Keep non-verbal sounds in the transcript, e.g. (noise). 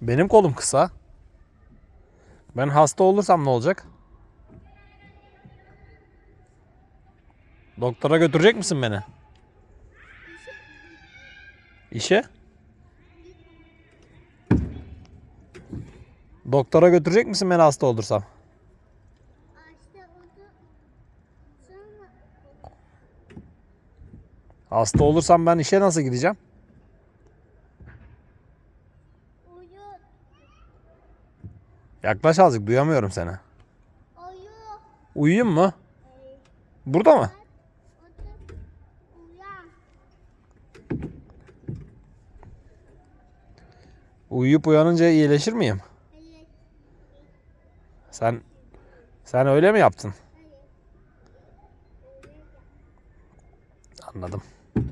Benim kolum kısa. Ben hasta olursam ne olacak? Doktora götürecek misin beni? İşe? Doktora götürecek misin beni hasta olursam? Hasta olursam ben işe nasıl gideceğim? Yaklaş azıcık duyamıyorum seni. Uyuyor. Uyuyayım mı? Burada mı? Uyuyup uyanınca iyileşir miyim? Sen sen öyle mi yaptın? Anladım. (laughs)